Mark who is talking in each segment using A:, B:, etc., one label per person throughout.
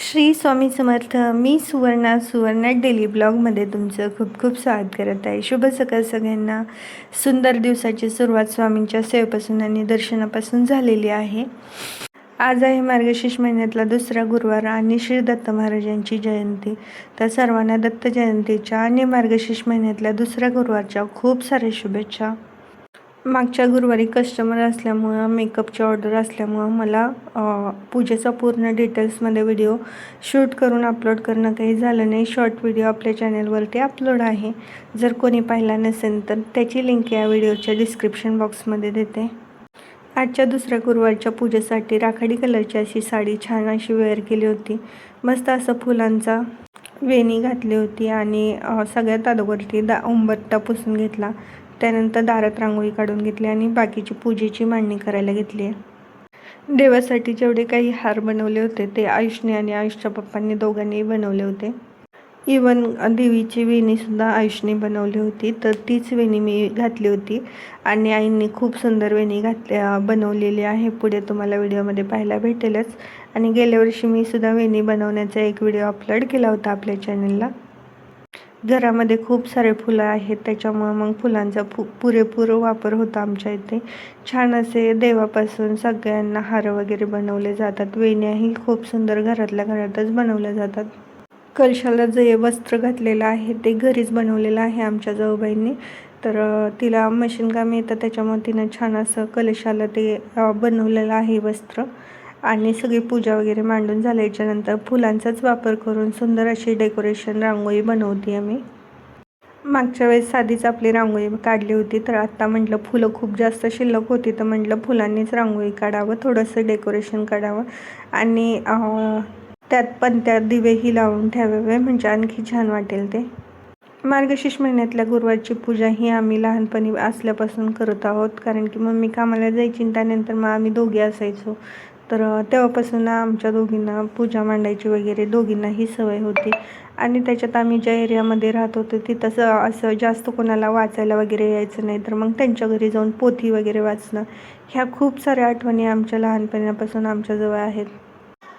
A: श्री स्वामी समर्थ मी सुवर्णा सुवर्णा डेली ब्लॉगमध्ये तुमचं खूप खूप स्वागत करत आहे. शुभ सकाळ सगळ्यांना. सुंदर दिवसाची सुरुवात स्वामींच्या सेवेपासून आणि दर्शनापासून झालेली आहे. आज आहे मार्गशीर्ष महिन्यातला दुसरा गुरुवार आणि श्री दत्त महाराजांची जयंती. तर सर्वांना दत्त जयंतीच्या आणि मार्गशीर्ष महिन्यातल्या दुसऱ्या गुरुवारच्या खूप साऱ्या शुभेच्छा. मागच्या गुरुवारी कस्टमर असल्यामुळं मेकअपची ऑर्डर असल्यामुळं मला पूजेचा पूर्ण डिटेल्समध्ये व्हिडिओ शूट करून अपलोड करणं काही झालं नाही. शॉर्ट व्हिडिओ आपल्या चॅनलवरती अपलोड आहे. जर कोणी पाहिला नसेल तर त्याची लिंक या व्हिडिओच्या डिस्क्रिप्शन बॉक्समध्ये देते. आजच्या दुसऱ्या गुरुवारच्या पूजेसाठी राखाडी कलरची अशी साडी छान अशी वेअर केली होती. मस्त असं फुलांचा वेणी घातली होती आणि सगळ्यात अगोदरती दा उंबरटा पुसून घेतला. त्यानंतर दारात रांगोळी काढून घेतली आणि बाकीची पूजेची मांडणी करायला घेतली. आहे देवासाठी जेवढे काही हार बनवले होते ते आयुषने आणि आयुषच्या पप्पांनी दोघांनी बनवले होते. इवन देवीची वेणीसुद्धा आयुषने बनवली होती तर तीच वेणी मी घातली होती आणि आईंनी खूप सुंदर वेणी घातल्या बनवलेली आहे. पुढे तुम्हाला व्हिडिओमध्ये पाहायला भेटेलच. आणि गेल्या वर्षी मी सुद्धा वेणी बनवण्याचा एक व्हिडिओ अपलोड केला होता आपल्या चॅनलला. घरामध्ये खूप सारे फुलं आहेत त्याच्यामुळं मग फुलांचा पु पुरेपूर वापर होतो आमच्या इथे. छान असे देवापासून सगळ्यांना हार वगैरे बनवले जातात. वेण्याही खूप सुंदर घरातल्या घरातच बनवल्या जातात. कलशाला जे वस्त्र घातलेलं आहे ते घरीच बनवलेलं आहे आमच्या जाऊबाईंनी. तर तिला मशीन काम येतं त्याच्यामुळे तिनं छान असं कलशाला ते बनवलेलं आहे वस्त्र. आणि सगळी पूजा वगैरे मांडून झाल्याच्यानंतर फुलांचाच वापर करून सुंदर अशी डेकोरेशन रांगोळी बनवते आम्ही. मागच्या वेळेस साधीच आपली रांगोळी काढली होती तर आत्ता म्हटलं फुलं खूप जास्त शिल्लक होती तर म्हटलं फुलांनीच रांगोळी काढावं थोडंसं डेकोरेशन काढावं. आणि त्यात पण त्या दिवेही लावून ठेवावे म्हणजे आणखी छान वाटेल ते. मार्गशीर्ष महिन्यातल्या गुरुवारची पूजा ही आम्ही लहानपणी असल्यापासून करत आहोत कारण की मम्मी कामाला जायची आणि त्यानंतर मग आम्ही दोघे असायचो. तर तेव्हापासून आमच्या दोघींना पूजा मांडायची वगैरे दोघींनाही सवय होती. आणि त्याच्यात आम्ही ज्या एरियामध्ये राहत होतो तिथं असं जास्त कोणाला वाचायला वगैरे यायचं नाही. तर मग त्यांच्या घरी जाऊन पोथी वगैरे वाचणं ह्या खूप साऱ्या आठवणी आमच्या लहानपणापासून आमच्याजवळ आहेत.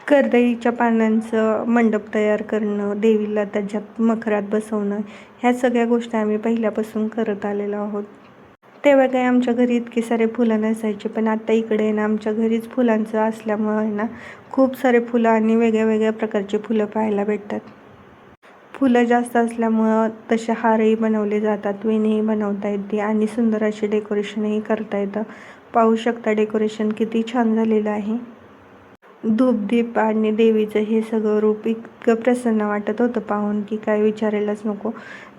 A: कर्दईच्या पानांचं मंडप तयार करणं देवीला त्याच्यात मखरात बसवणं ह्या सगळ्या गोष्टी आम्ही पहिल्यापासून करत आलेलो आहोत. तेव्हा काही आमच्या घरी इतकी सारे फुलं नसायची पण आता इकडे आहे ना आमच्या घरीच फुलांचं असल्यामुळं ना खूप सारे फुलं आणि वेगळ्या वेगळ्या प्रकारची फुलं पाहायला भेटतात. फुलं जास्त असल्यामुळं तसे हारही बनवले जातात वेणीही बनवता येते आणि सुंदर असे डेकोरेशनही करता येतं. पाहू शकता डेकोरेशन किती छान झालेलं आहे. धूपदीप आणि देवीचं हे सगळं रूप इतकं प्रसन्न वाटत होतं पाहून की काय विचारायलाच नको.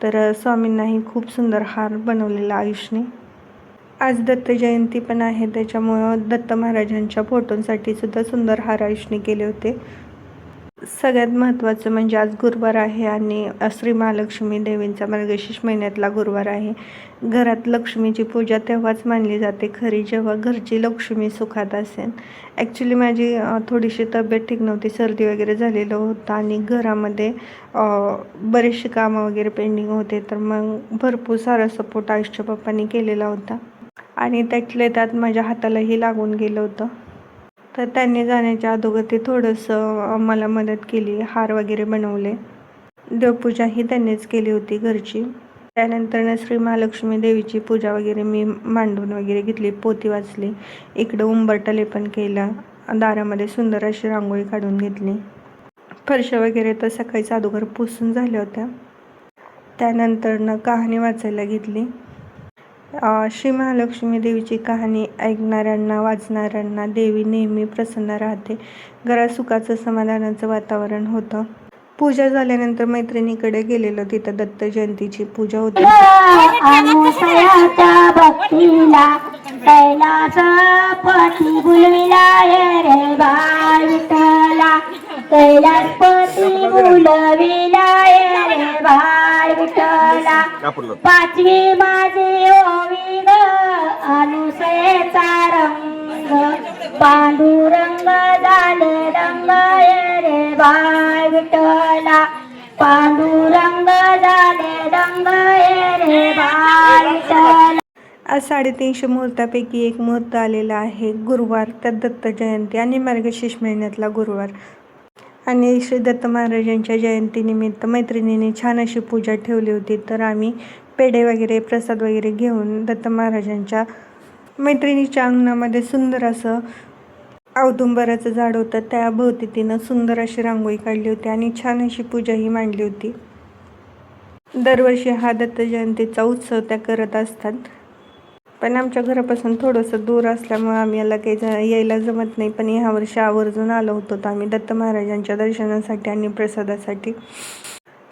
A: तर स्वामींनाही खूप सुंदर हार बनवलेला आयुषने आज दत्त जयंती पण आहे त्याच्यामुळं दत्त महाराजांच्या फोटोंसाठी सुद्धा सुंदर हार केले होते. सगळ्यात महत्त्वाचं म्हणजे आज गुरुवार आहे आणि श्री महालक्ष्मी देवींचा मार्गशीर्ष महिन्यातला गुरुवार आहे. घरात लक्ष्मीची पूजा तेव्हाच मानली जाते खरी जेव्हा घरची लक्ष्मी सुखात असेल. ॲक्च्युली माझी थोडीशी तब्येत ठीक नव्हती सर्दी वगैरे झालेलं होतं आणि घरामध्ये बरेचशी बरेचसे कामं वगैरे पेंडिंग होते तर मग भरपूर सारा सपोर्ट आयुष्य पप्पांनी केलेला होता. आणि त्यातले त्यात माझ्या हातालाही लागून गेलं होतं. तर त्यांनी जाण्याच्या अगोदर ते थोडंसं मला मदत केली हार वगैरे बनवले. देवपूजाही त्यांनीच केली होती घरची. त्यानंतर श्री महालक्ष्मी देवीची पूजा वगैरे मी मांडून वगैरे घेतली पोती वाचली इकडं उंबरटा लेपन केला दारामध्ये सुंदर अशी रांगोळी काढून घेतली. फरशा वगैरे तर सकाळीच अगोदर पुसून झाल्या होत्या. त्यानंतरनं कहाणी वाचायला घेतली. श्री महालक्ष्मी देवीची कहाणी ऐकणाऱ्यांना वाचणाऱ्यांना देवी नेहमी प्रसन्न राहते. घरात सुखाचं समाधानाचं वातावरण होतं. पूजा झाल्यानंतर मैत्रिणीकडे गेलेलो. तिथं दत्त जयंतीची पूजा होती.
B: कैलास पती कैलासपती बुलविला रे बाळ विठ्ठला. पाचवी माझी ओवी ग अनुसयेचा रंग. पांडुरंग झाले रंग रे बाळ विठ्ठला. पांडुरंग झाले रंग रे बाळ विठ्ठला.
A: आज साडेतीनशे मुहूर्तापैकी एक मुहूर्त आलेला आहे. गुरुवार त्यात दत्त जयंती आणि मार्गशीर्ष महिन्यातला गुरुवार. आणि श्री दत्त महाराजांच्या जयंतीनिमित्त मैत्रिणींनी छान अशी पूजा ठेवली होती. तर आम्ही पेढे वगैरे प्रसाद वगैरे घेऊन दत्त महाराजांच्या मैत्रिणीच्या अंगणामध्ये सुंदर असं औदुंबराचं झाड होतं. त्या भोवती तिनं सुंदर अशी रांगोळी काढली होती आणि छान अशी पूजाही मांडली होती. दरवर्षी हा दत्त जयंतीचा उत्सव त्या करत असतात. पण आमच्या घरापासून थोडंसं दूर असल्यामुळं आम्ही याला काही जा यायला जमत नाही. पण ह्या वर्षी आवर्जून आलो होतो तर आम्ही दत्त महाराजांच्या दर्शनासाठी आणि प्रसादासाठी.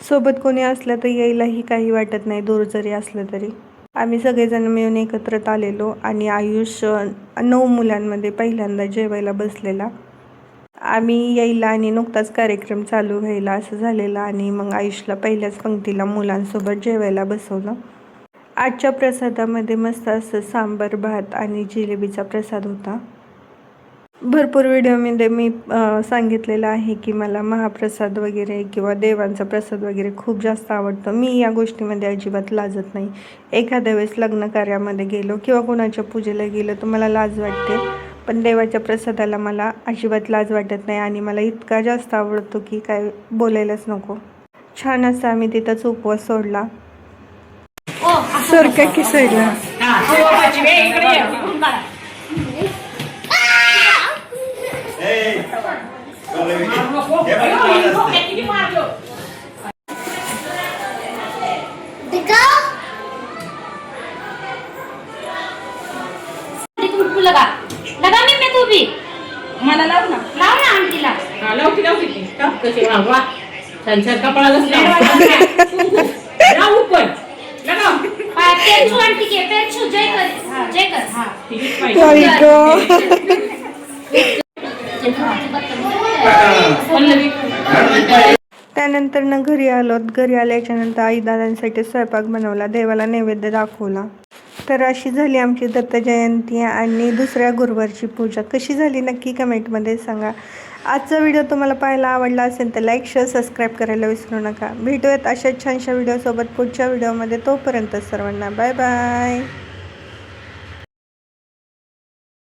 A: सोबत कोणी असलं तर यायलाही काही वाटत नाही दूर जरी असलं तरी. आम्ही सगळेजण मिळून एकत्रित आलेलो आणि आयुष नऊ मुलांमध्ये पहिल्यांदा जेवायला बसलेला. आम्ही यायला आणि नुकताच कार्यक्रम चालू व्हायला असं झालेलं आणि मग आयुषला पहिल्याच पंक्तीला मुलांसोबत जेवायला बसवलं. आजच्या प्रसादामध्ये मस्त असं सांबर भात आणि जिलेबीचा प्रसाद होता. भरपूर व्हिडिओमध्ये मी सांगितलेलं आहे की मला महाप्रसाद वगैरे किंवा देवांचा प्रसाद वगैरे खूप जास्त आवडतो. मी या गोष्टीमध्ये अजिबात लाजत नाही. एखाद्या वेळेस लग्न कार्यामध्ये गेलो किंवा कोणाच्या पूजेला गेलो तर मला लाज वाटते. पण देवाच्या प्रसादाला मला अजिबात लाज वाटत नाही आणि मला इतका जास्त आवडतो की काय बोलायलाच नको. छान असं आम्ही तिथंच उपवास सोडला. सरका की साईडला
B: लगा लगा मी मैं तू भी
C: मला लाव ना
B: लाव ना आंटीला
C: हा, लावती लावती ती का कशी वा वा
A: त्यानंतर ना घरी आलो घरी आल्याच्यानंतर आई दादांसाठी स्वयंपाक बनवला देवाला नैवेद्य दाखवला. तर अशी झाली आमची दत्त जयंती आणि दुसऱ्या गुरुवारची पूजा. कशी झाली नक्की कमेंटमध्ये सांगा. आजचा व्हिडिओ तुम्हाला पाहायला आवडला असेल तर लाईक शेअर सबस्क्राईब करायला विसरू नका. भेटूयात अशा छानशा व्हिडिओसोबत पुढच्या व्हिडिओमध्ये. तोपर्यंत सर्वांना बाय बाय.